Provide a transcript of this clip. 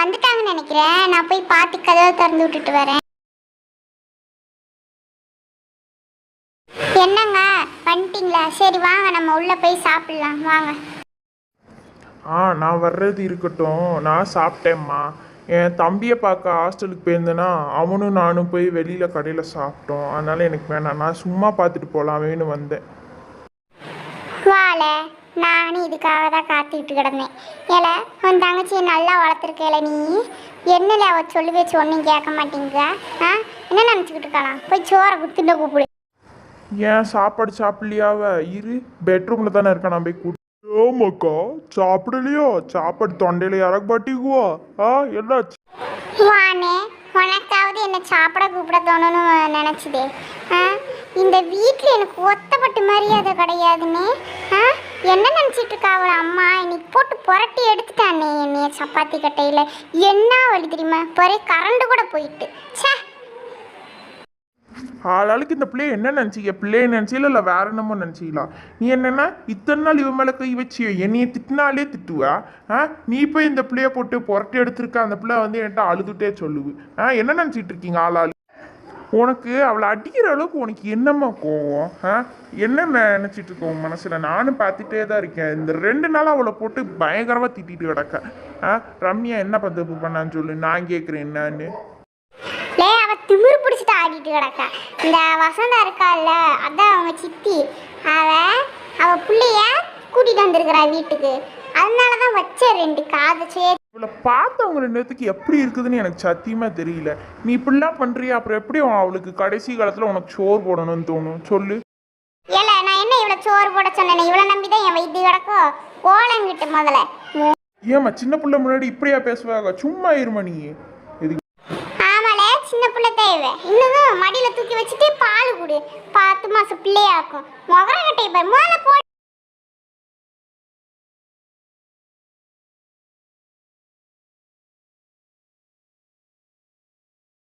வந்துட்டாங்கன்னு நினைக்கிறேன். நான் போய் பாட்டி கதவை திறந்து விட்டுட்டு வரேன். என்னங்க? வந்துட்டீங்களா? சரி வாங்க. நம்ம உள்ள போய் சாப்பிடலாம். வாங்க. ஆ நான் வர்றது இருக்கட்டும். நான் சாப்பிட்டேம்மா. என் தம்பியை பார்க்க ஹாஸ்டலுக்கு போயிருந்தேன்னா அவனும் நானும் போய் வெளியில் கடையில் சாப்பிட்டோம். அதனால எனக்கு வேணாம். நான் சும்மா பார்த்துட்டு போகலாமேன்னு வந்தேன். வாழ. நானும் இதுக்காக தான் காத்துக்கிட்டு கிடந்தேன். ஏல உன் தங்கச்சியை நல்லா வளர்த்துருக்கேல நீ? என்னல அவ சொல்லி வச்சு ஒன்றும் கேட்க மாட்டேங்க ஆ? என்ன நினச்சிக்கிட்டு இருக்கலாம் போய் சோறை குத்துட்டு கூப்பிடு. ஏன் சாப்பாடு சாப்பிடலையாவ இரு பெட்ரூமில் தானே இருக்கேன் நான் போய் கூட்டு ஏமாக்கா சாப்பிடலையோ? சாப்பாடு தொண்டையில் யாராக்கு பாட்டிக்குவா ஆ என்னாச்சு? வானே உனக்காவது என்ன சாப்பிட கூப்பிட தோணுன்னு நினச்சிதே. ஆ? இந்த வீட்டில் எனக்கு ஒத்தப்பட்டு மரியாதை கிடையாதுன்னு ஆ? என்ன நினச்சிட்டு இருக்கா அவள் அம்மா? இன்னைக்கு போட்டு புரட்டி எடுத்துட்டானே என்னைய சப்பாத்தி கட்டையில். என்ன வழி தெரியுமா? பொறே கரண்டு கூட போயிட்டு. சே ஆளாளுக்கு இந்த பிள்ளைய என்ன நினச்சிக்க? பிள்ளைய நினச்சில இல்லை வேற என்னமோ நினச்சிக்கலாம் நீ என்னன்னா இத்தனை நாள் இவன் மேலே கை வச்சு என்னைய திட்டினாலே திட்டுவா? ஆ? நீ போய் இந்த பிள்ளைய போட்டு புரட்டி எடுத்திருக்க அந்த பிள்ளை வந்து என்கிட்ட அழுதுகிட்டே சொல்லுவு ஆ? என்ன நினச்சிட்டு இருக்கீங்க ஆளாளு? உனக்கு அவளை அடிக்கிற அளவுக்கு உனக்கு என்னம்மா கோவம் ஆ? என்ன நினச்சிட்டு இருக்கோம் உன் மனசில்? நானும் பார்த்துட்டே தான் இருக்கேன். இந்த ரெண்டு நாளாக அவளை போட்டு பயங்கரமாக திட்டிட்டு கிடக்க. ஆ? ரம்யா என்ன தப்பு பண்ணான்னு சொல்லு. நான் கேட்குறேன் என்னன்னு. ஏ அவ திமிரு பிடிச்சிட்டு ஆடிட்டு கிடக்கா. இந்த வசந்தா இருக்கால்ல அதான் அவங்க சித்தி. அவ அவ பிள்ளைய கூட்டிகிட்டு வந்திருக்கிறா வீட்டுக்கு. அதனால தான் வச்ச ரெண்டு காது சே இவளை பார்த்தவங்க ரெண்டு பேத்துக்கு எப்படி இருக்குதுன்னு எனக்கு சத்தியமா தெரியல. நீ இப்படிலாம் பண்றியா? அப்புறம் எப்படி அவளுக்கு கடைசி காலத்துல உனக்கு சோறு போடணும்னு தோணும்? சொல்லு. ஏல நான் என்ன இவ்வளோ சோறு போட சொன்னேன்? இவ்வளோ நம்பி தான் என் வைத்திய கிடக்கோ. ஓலங்கிட்டு முதல்ல. ஏம்மா சின்ன பிள்ளை முன்னாடி இப்படியா பேசுவாங்க? சும்மா இருமா நீ. ஆமால சின்ன பிள்ளை தேவை. இன்னும் மடியில தூக்கி வச்சுட்டு பால் குடு. பத்து மாசம் பிள்ளையாக்கும் முகரக்கட்டை பாரு. முதல்ல போடி.